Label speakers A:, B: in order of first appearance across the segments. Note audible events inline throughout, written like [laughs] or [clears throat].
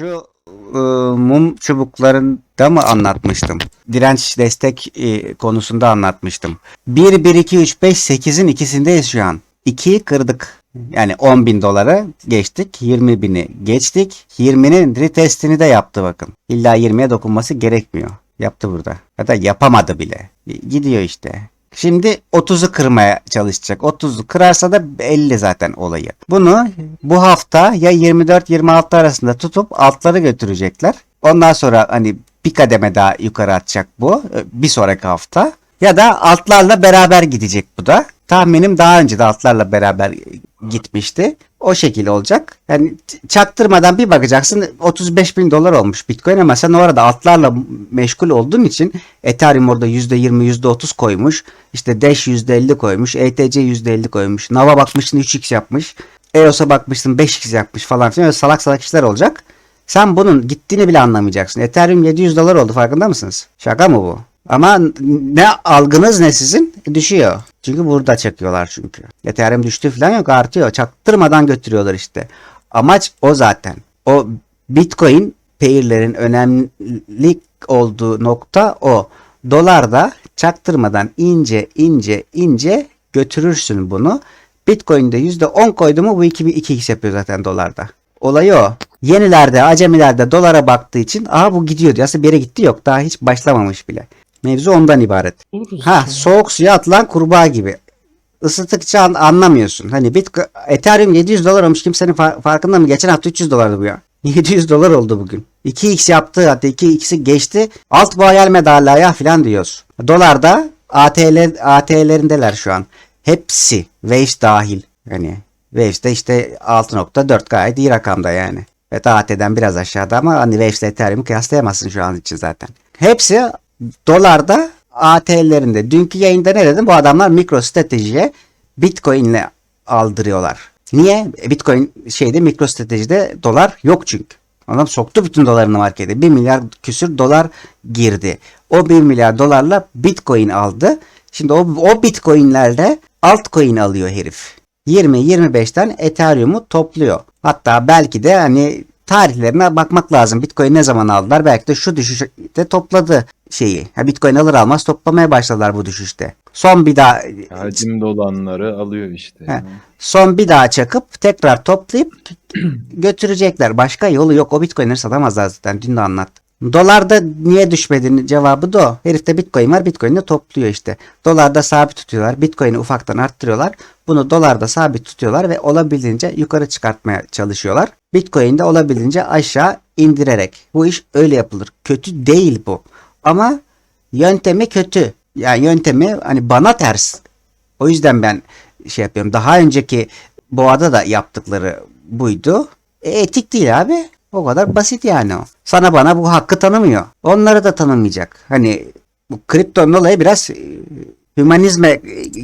A: Şu e, mum çubuklarında mı anlatmıştım? Direnç destek e, konusunda anlatmıştım. 1, 1, 2, 3, 5, 8'in ikisindeyiz şu an. 2'yi kırdık. Yani 10 bin doları geçtik. 20 bini geçtik. 20'nin retestini de yaptı bakın. İlla 20'ye dokunması gerekmiyor. Yaptı burada. Hatta yapamadı bile. Gidiyor işte. Şimdi 30'u kırmaya çalışacak. 30'u kırarsa da 50 zaten olayı. Bunu bu hafta ya 24-26 arasında tutup altları götürecekler. Ondan sonra hani bir kademe daha yukarı atacak bu bir sonraki hafta. Ya da altlarla beraber gidecek bu da. Tahminim daha önce de altlarla beraber gitmişti. O şekilde olacak. Yani çaktırmadan bir bakacaksın 35 bin dolar olmuş Bitcoin ama sen orada altlarla meşgul olduğun için Ethereum orada %20 %30 koymuş. İşte Dash %50 koymuş. ETC %50 koymuş. Nava bakmışsın 3x yapmış. EOS'a bakmışsın 5x yapmış falan filan. Öyle salak salak işler olacak. Sen bunun gittiğini bile anlamayacaksın. Ethereum 700 dolar oldu farkında mısınız? Şaka mı bu? Ama ne algınız ne sizin? Düşüyor. Çünkü burada çekiyorlar çünkü. Ethereum düştü falan yok artıyor. Çaktırmadan götürüyorlar işte. Amaç o zaten. O Bitcoin pairlerin önemli olduğu nokta o. Dolarda çaktırmadan ince ince ince götürürsün bunu. Bitcoin'de %10 koydu mu bu 2 2x yapıyor zaten dolarda. Olayı o. Yenilerde, acemilerde dolara baktığı için aha bu gidiyor diyor. Aslında bir yere gitti yok. Daha hiç başlamamış bile. Mevzu ondan ibaret.
B: Buluruz.
A: Ha soğuk suya atılan kurbağa gibi. Isıttıkça an- anlamıyorsun. Hani Bitcoin, Ethereum 700 dolar olmuş kimsenin fa- farkında mı? Geçen hafta 300 dolardı bu ya. [laughs] 700 dolar oldu bugün. 2x yaptı hatta 2x'i geçti. Alt boğa gelmedi hala ya falan diyoruz. Dolarda ATL, ATL'lerindeler şu an. Hepsi. Waves dahil. Yani Waves'de işte 6.4 gayet iyi rakamda yani. Evet AT'den biraz aşağıda ama hani Waves ile Ethereum'u kıyaslayamazsın şu an için zaten. Hepsi dolarda ATL'lerinde. Dünkü yayında ne dedim? Bu adamlar mikro stratejiye Bitcoin'le aldırıyorlar. Niye? E, Bitcoin şeyde mikro stratejide dolar yok çünkü. Adam soktu bütün dolarını markete. 1 milyar küsür dolar girdi. O 1 milyar dolarla Bitcoin aldı. Şimdi o, o Bitcoin'lerle altcoin alıyor herif. 20-25'ten Ethereum'u topluyor. Hatta belki de hani tarihlerine bakmak lazım. Bitcoin ne zaman aldılar? Belki de şu düşüşte topladı şeyi. Ha, Bitcoin alır almaz toplamaya başladılar bu düşüşte. Son bir daha
B: Hacimde olanları alıyor işte.
A: He. son bir daha çakıp tekrar toplayıp [clears throat] götürecekler. Başka yolu yok. O Bitcoin'leri satamazlar zaten. Dün de anlattım. Dolarda niye düşmediğinin cevabı da o. Herifte Bitcoin var. Bitcoin'i topluyor işte. Dolarda sabit tutuyorlar. Bitcoin'i ufaktan arttırıyorlar. Bunu dolarda sabit tutuyorlar ve olabildiğince yukarı çıkartmaya çalışıyorlar. Bitcoin'de olabildiğince aşağı indirerek. Bu iş öyle yapılır. Kötü değil bu. Ama yöntemi kötü. Yani yöntemi hani bana ters. O yüzden ben şey yapıyorum. Daha önceki boğada da yaptıkları buydu. E, etik değil abi. O kadar basit yani o. Sana bana bu hakkı tanımıyor. Onları da tanımayacak. Hani bu kriptonun olayı biraz e, hümanizme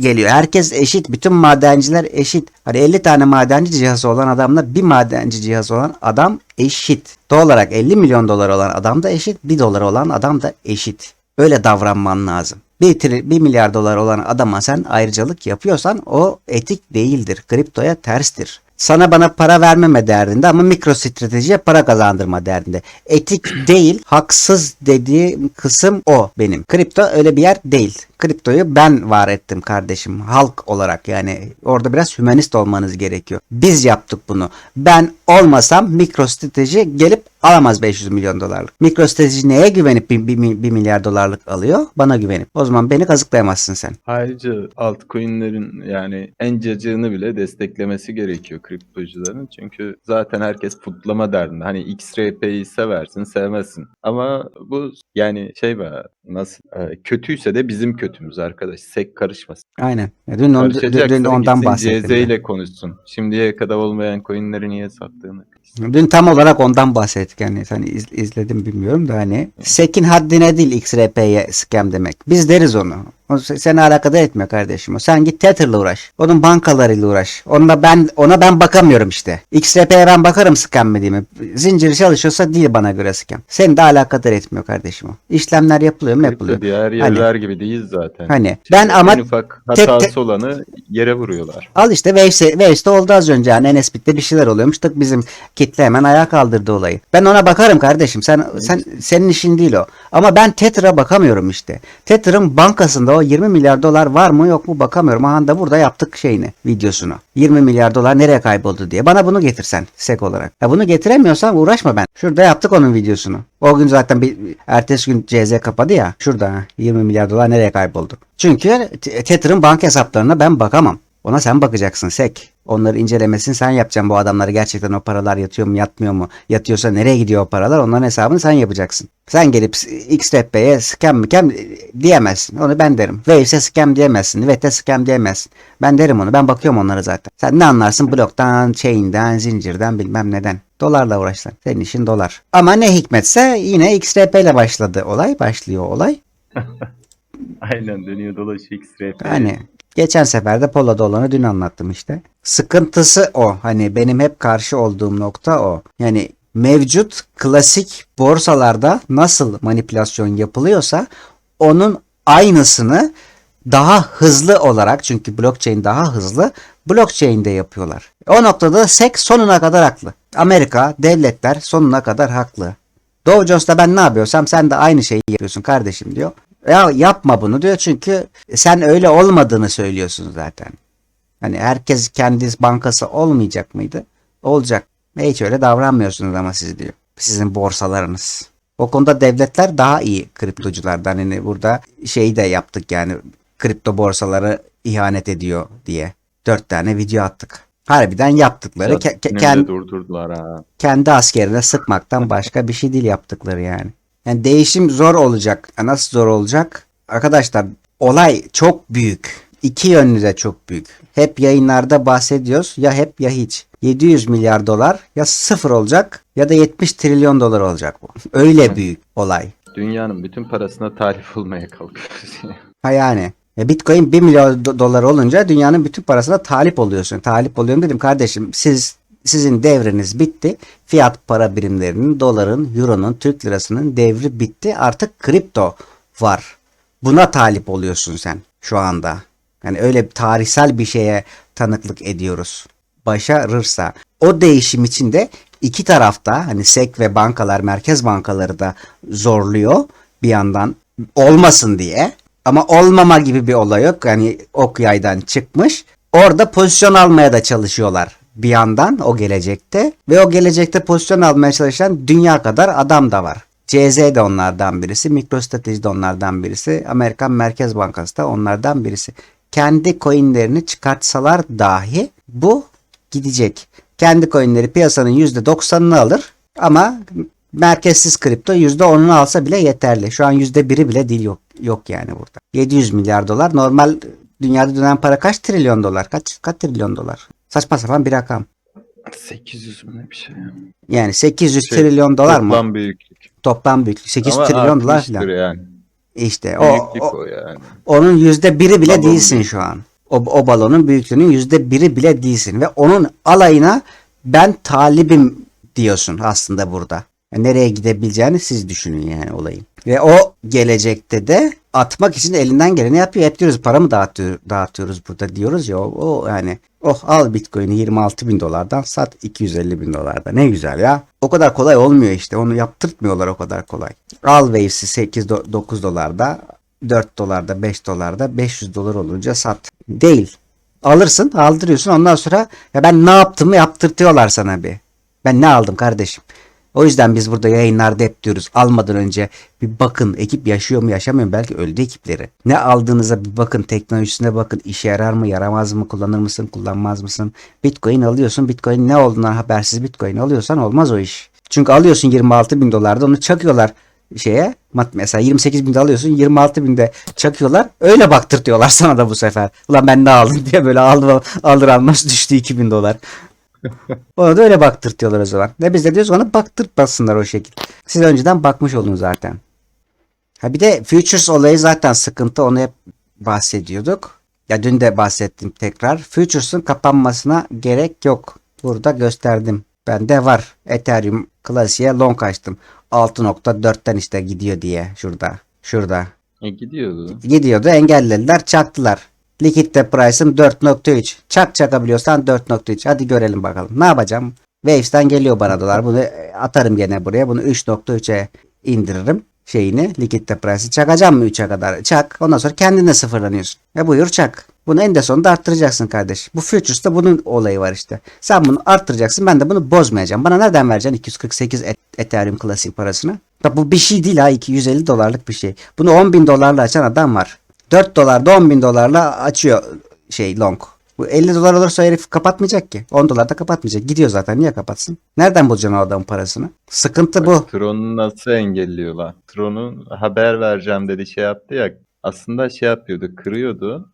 A: geliyor. Herkes eşit. Bütün madenciler eşit. Hani 50 tane madenci cihazı olan adamla bir madenci cihazı olan adam eşit. Doğal olarak 50 milyon dolar olan adam da eşit. 1 dolar olan adam da eşit. Öyle davranman lazım. 1, tri, 1 milyar dolar olan adama sen ayrıcalık yapıyorsan o etik değildir. Kriptoya terstir. Sana bana para vermeme derdinde ama mikro stratejiye para kazandırma derdinde. Etik değil, haksız dediğim kısım o benim. Kripto öyle bir yer değil. Kriptoyu ben var ettim kardeşim. Halk olarak yani orada biraz hümanist olmanız gerekiyor. Biz yaptık bunu. Ben olmasam mikro strateji gelip alamaz 500 milyon dolarlık. Mikro strateji neye güvenip 1 milyar dolarlık alıyor? Bana güvenip. O zaman beni kazıklayamazsın sen.
B: Ayrıca altcoin'lerin yani en cacığını bile desteklemesi gerekiyor kriptocuların. Çünkü zaten herkes putlama derdinde. Hani XRP'yi seversin sevmezsin. Ama bu yani şey be nasıl e, kötüyse de bizim kötümüz arkadaş. Sek karışmasın.
A: Aynen. Ya Dün, on, dün, ondan bahsettim.
B: CZ ile konuşsun. Şimdiye kadar olmayan coin'leri niye sattığını.
A: Dün tam olarak ondan bahsettik yani hani iz- izledim bilmiyorum da hani Sekin haddine değil XRP'ye scam demek. Biz deriz onu. O se- seni alakadar etmiyor kardeşim. O sen git Tether'la uğraş. Onun bankalarıyla uğraş. Onunla ben ona ben bakamıyorum işte. XRP'ye ben bakarım scam mi değil mi? Zincir çalışıyorsa değil bana göre scam. Seni de alakadar etmiyor kardeşim o. İşlemler yapılıyor mu yapılıyor.
B: Diğer yerler gibi değil zaten.
A: Hani ben ama
B: en ufak
A: tek-
B: hatası
A: tek-
B: olanı yere vuruyorlar.
A: Al işte Waves'te oldu az önce yani Enesbit'te bir şeyler oluyormuş. Tık bizim kitle hemen ayağa kaldırdı olayı. Ben ona bakarım kardeşim. Sen sen senin işin değil o. Ama ben Tether'a bakamıyorum işte. Tether'ın bankasında o 20 milyar dolar var mı yok mu bakamıyorum. Aha da burada yaptık şeyini, videosunu. 20 milyar dolar nereye kayboldu diye. Bana bunu getirsen sek olarak. Ya bunu getiremiyorsan uğraşma ben. Şurada yaptık onun videosunu. O gün zaten bir ertesi gün CZ kapadı ya. Şurada ha, 20 milyar dolar nereye kayboldu? Çünkü Tether'ın banka hesaplarına ben bakamam. Ona sen bakacaksın sek. Onları incelemesini sen yapacaksın. Bu adamlara gerçekten o paralar yatıyor mu yatmıyor mu? Yatıyorsa nereye gidiyor o paralar? Onların hesabını sen yapacaksın. Sen gelip XRP'ye scam scam diyemezsin. Onu ben derim. Waves'e scam diyemezsin. Vet'e scam diyemezsin. Ben derim onu. Ben bakıyorum onlara zaten. Sen ne anlarsın? Bloktan, chain'den, zincirden bilmem neden. Dolarla uğraşsan. Senin işin dolar. Ama ne hikmetse yine XRP ile başladı olay. Başlıyor olay. [laughs]
B: Aynen dönüyor dolaşıyor XRP.
A: Hani geçen sefer de Polo'da olanı dün anlattım işte. Sıkıntısı o. Hani benim hep karşı olduğum nokta o. Yani mevcut klasik borsalarda nasıl manipülasyon yapılıyorsa onun aynısını daha hızlı olarak çünkü blockchain daha hızlı blockchain'de yapıyorlar. O noktada da SEC sonuna kadar haklı. Amerika, devletler sonuna kadar haklı. Dow Jones'ta ben ne yapıyorsam sen de aynı şeyi yapıyorsun kardeşim diyor. Ya yapma bunu diyor çünkü sen öyle olmadığını söylüyorsun zaten. Hani herkes kendi bankası olmayacak mıydı? Olacak. Hiç öyle davranmıyorsunuz ama siz diyor. Sizin borsalarınız. O konuda devletler daha iyi kriptoculardan. Hani burada şeyi de yaptık yani kripto borsaları ihanet ediyor diye. Dört tane video attık. Harbiden yaptıkları ke- ke-
B: Yine
A: kend-
B: de durdurdular ha.
A: kendi askerine sıkmaktan başka bir şey değil yaptıkları yani. Yani değişim zor olacak. Ya Nasıl zor olacak? Arkadaşlar olay çok büyük. İki yönlü de çok büyük. Hep yayınlarda bahsediyoruz. Ya hep ya hiç. 700 milyar dolar ya sıfır olacak ya da 70 trilyon dolar olacak bu. [laughs] Öyle büyük olay.
B: Dünyanın bütün parasına talip olmaya kalkıyoruz. [laughs]
A: Ha yani. E Bitcoin 1 milyon do- dolar olunca dünyanın bütün parasına talip oluyorsun. Talip oluyorum dedim kardeşim siz sizin devriniz bitti. Fiyat para birimlerinin, doların, euronun, Türk lirasının devri bitti. Artık kripto var. Buna talip oluyorsun sen şu anda. Yani öyle tarihsel bir şeye tanıklık ediyoruz. Başarırsa. O değişim için de iki tarafta hani SEC ve bankalar, merkez bankaları da zorluyor bir yandan olmasın diye. Ama olmama gibi bir olay yok. Yani ok yaydan çıkmış. Orada pozisyon almaya da çalışıyorlar bir yandan o gelecekte. Ve o gelecekte pozisyon almaya çalışan dünya kadar adam da var. CZ de onlardan birisi. MicroStrategy de onlardan birisi. Amerikan Merkez Bankası da onlardan birisi. Kendi coinlerini çıkartsalar dahi bu gidecek. Kendi coinleri piyasanın %90'ını alır ama merkezsiz kripto %10'unu alsa bile yeterli. Şu an %1'i bile değil yok, yok yani burada. 700 milyar dolar. Normal dünyada dönen para kaç trilyon dolar? Kaç, kaç trilyon dolar? Saçma sapan bir rakam.
B: 800 mü bir şey. ya.
A: Yani 800
B: Şey,
A: trilyon dolar mı?
B: Toplam büyüklük.
A: Toplam büyüklük. 800
B: Ama
A: trilyon dolar falan.
B: yani.
A: İşte o, o-
B: o, yani.
A: onun yüzde biri bile
B: Balon
A: değilsin şu an. O, o balonun büyüklüğünün yüzde biri bile değilsin. Ve onun alayına ben talibim diyorsun aslında burada. Nereye gidebileceğini siz düşünün yani olayın. Ve o gelecekte de atmak için elinden geleni yapıyor. Hep diyoruz para mı dağıtıyor, dağıtıyoruz burada diyoruz ya. O, o yani oh al bitcoin'i 26 bin dolardan sat 250 bin dolarda. Ne güzel ya. O kadar kolay olmuyor işte. Onu yaptırtmıyorlar o kadar kolay. Al Waves'i 8-9 dolarda 4 dolarda 5 dolarda 500 dolar olunca sat. Değil. Alırsın aldırıyorsun ondan sonra ya ben ne yaptığımı yaptırtıyorlar sana bir. Ben ne aldım kardeşim? O yüzden biz burada yayınlarda hep diyoruz almadan önce bir bakın ekip yaşıyor mu yaşamıyor mu belki öldü ekipleri. Ne aldığınıza bir bakın teknolojisine bakın işe yarar mı yaramaz mı kullanır mısın kullanmaz mısın. Bitcoin alıyorsun bitcoin ne olduğundan habersiz bitcoin alıyorsan olmaz o iş. Çünkü alıyorsun 26 bin dolarda onu çakıyorlar şeye mesela 28 binde alıyorsun 26 binde çakıyorlar öyle baktırtıyorlar [laughs] sana da bu sefer. Ulan ben ne aldım diye böyle aldım alır almaz düştü 2000 dolar. Ona da öyle baktırtıyorlar o zaman. Ve biz de diyoruz ona baktırtmasınlar o şekilde. Siz önceden bakmış olun zaten. Ha bir de futures olayı zaten sıkıntı. Onu hep bahsediyorduk. Ya dün de bahsettim tekrar. Futures'ın kapanmasına gerek yok. Burada gösterdim. Bende var. Ethereum klasiğe long açtım. 6.4'ten işte gidiyor diye şurada. Şurada.
B: E gidiyordu.
A: Gidiyordu engellediler çaktılar. Likitte price'ım 4.3. Çak çakabiliyorsan 4.3. Hadi görelim bakalım. Ne yapacağım? Waves'ten geliyor bana dolar. Bunu atarım gene buraya. Bunu 3.3'e indiririm şeyini. Likitte price'ı çakacağım mı 3'e kadar? Çak. Ondan sonra kendine sıfırlanıyorsun. Ve buyur çak. Bunu en de sonunda arttıracaksın kardeş. Bu Futures'ta bunun olayı var işte. Sen bunu arttıracaksın. Ben de bunu bozmayacağım. Bana nereden vereceksin 248 et- Ethereum klasik parasını? Ya bu bir şey değil ha. 250 dolarlık bir şey. Bunu 10 bin dolarla açan adam var. 4 dolarda 10 bin dolarla açıyor şey long. Bu 50 dolar olursa herif kapatmayacak ki. 10 dolar da kapatmayacak. Gidiyor zaten. Niye kapatsın? Nereden bulacaksın o adamın parasını? Sıkıntı bu.
B: Tron'u nasıl engelliyorlar? Tron'u haber vereceğim dedi şey yaptı ya. Aslında şey yapıyordu, kırıyordu.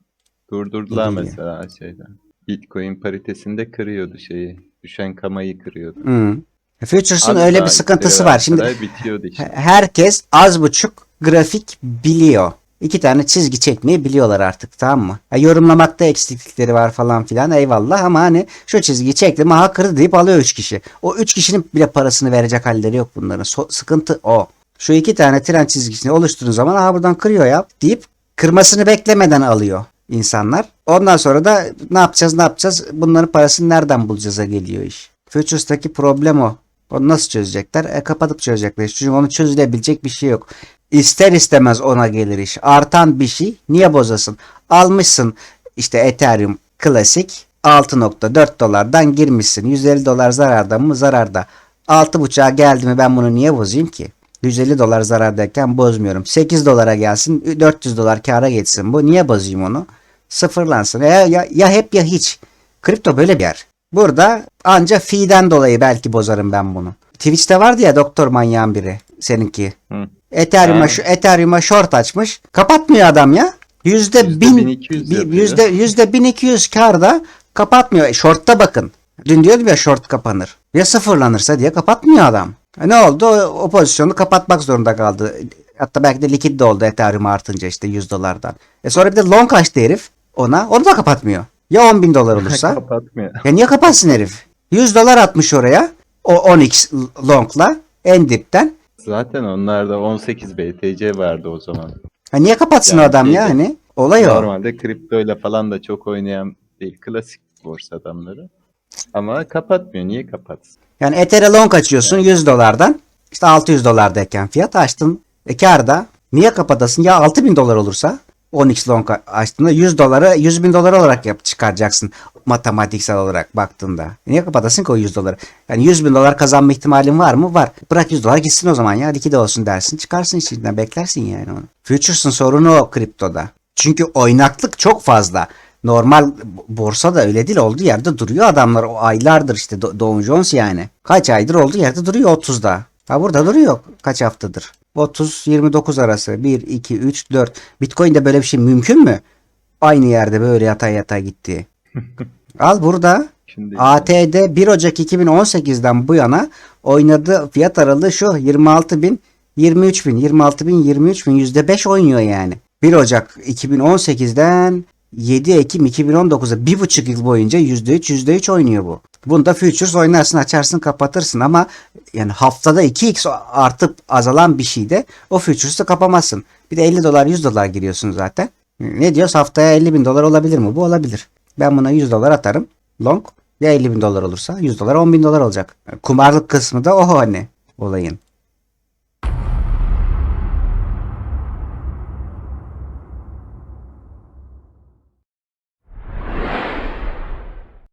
B: Durdurdular
A: İyi.
B: mesela şeyden. Bitcoin paritesinde kırıyordu şeyi. Düşen kamayı kırıyordu.
A: Hmm. Futures'ın
B: Az
A: öyle bir sıkıntısı var. Şimdi
B: bitiyordu işte.
A: He- herkes az buçuk grafik biliyor. İki tane çizgi çekmeyi biliyorlar artık tamam mı? Ha, yorumlamakta eksiklikleri var falan filan eyvallah ama hani şu çizgiyi çektim aha kırdı deyip alıyor üç kişi. O üç kişinin bile parasını verecek halleri yok bunların. So- sıkıntı o. Şu iki tane tren çizgisini oluşturduğun zaman aha buradan kırıyor ya deyip kırmasını beklemeden alıyor insanlar. Ondan sonra da ne yapacağız ne yapacağız bunların parasını nereden bulacağız'a geliyor iş. Futures'taki problem o. Onu nasıl çözecekler? E, kapatıp çözecekler. Çünkü onu çözülebilecek bir şey yok. İster istemez ona gelir iş. Artan bir şey niye bozasın? Almışsın işte Ethereum klasik 6.4 dolardan girmişsin. 150 dolar zararda mı? Zararda. 6.5'a geldi mi ben bunu niye bozayım ki? 150 dolar zarardayken bozmuyorum. 8 dolara gelsin 400 dolar kâra geçsin. Bu niye bozayım onu? Sıfırlansın. Ya, ya, ya hep ya hiç. Kripto böyle bir yer. Burada anca fee'den dolayı belki bozarım ben bunu. Twitch'te vardı ya doktor manyağın biri seninki.
B: Hı.
A: Ethereum'a şu Ethereum'a short açmış. Kapatmıyor adam ya. Yüzde bin,
B: 1200
A: bi-
B: yapıyor.
A: yüzde, yüzde 1200 karda kapatmıyor. E, Short'ta bakın. Dün diyordum ya short kapanır. Ya sıfırlanırsa diye kapatmıyor adam. E, ne oldu? O, o pozisyonu kapatmak zorunda kaldı. Hatta belki de likit de oldu Ethereum artınca işte 100 dolardan. E sonra bir de long açtı herif ona. Onu da kapatmıyor. Ya 10 bin dolar olursa? [laughs]
B: Kapatmıyor.
A: Ya niye kapatsın herif? 100 dolar atmış oraya. O 10x long'la en dipten.
B: Zaten onlarda 18 BTC vardı o zaman.
A: Ha niye kapatsın
B: Yani
A: adam ya hani? Olay o.
B: Normalde kriptoyla falan da çok oynayan değil. Klasik borsa adamları. Ama kapatmıyor. Niye kapatsın?
A: Yani Ether'e long açıyorsun 100 dolardan. İşte 600 dolardayken fiyat açtın. E kârda. Niye kapatasın? Ya 6000 dolar olursa 10x long açtığında 100 doları 100 bin dolar olarak yap çıkaracaksın matematiksel olarak baktığında. Niye kapatasın ki o 100 doları? Yani 100 bin dolar kazanma ihtimalin var mı? Var. Bırak 100 dolar gitsin o zaman ya. Hadi iki de olsun dersin. Çıkarsın içinden beklersin yani onu. Futures'ın sorunu o kriptoda. Çünkü oynaklık çok fazla. Normal borsa da öyle değil. Olduğu yerde duruyor adamlar. O aylardır işte Do- Dow Jones yani. Kaç aydır olduğu yerde duruyor 30'da. Ha burada duruyor. Kaç haftadır? 30-29 arası. 1, 2, 3, 4. Bitcoin'de böyle bir şey mümkün mü? Aynı yerde böyle yatay yatay gitti. [laughs] Al burada.
B: Şimdi
A: ATD 1 Ocak 2018'den bu yana oynadığı fiyat aralığı şu 26 bin 23 bin 26 bin 23 bin %5 oynuyor yani. 1 Ocak 2018'den 7 Ekim 2019'a bir buçuk yıl boyunca %3 %3 oynuyor bu. Bunda futures oynarsın açarsın kapatırsın ama yani haftada 2x artıp azalan bir şeyde o futures'ı kapamazsın. Bir de 50 dolar 100 dolar giriyorsun zaten. Ne diyoruz haftaya 50 bin dolar olabilir mi? Bu olabilir. Ben buna 100 dolar atarım. Long ya 50 bin dolar olursa 100 dolar 10 bin dolar olacak. Kumarlık kısmı da o hani olayın.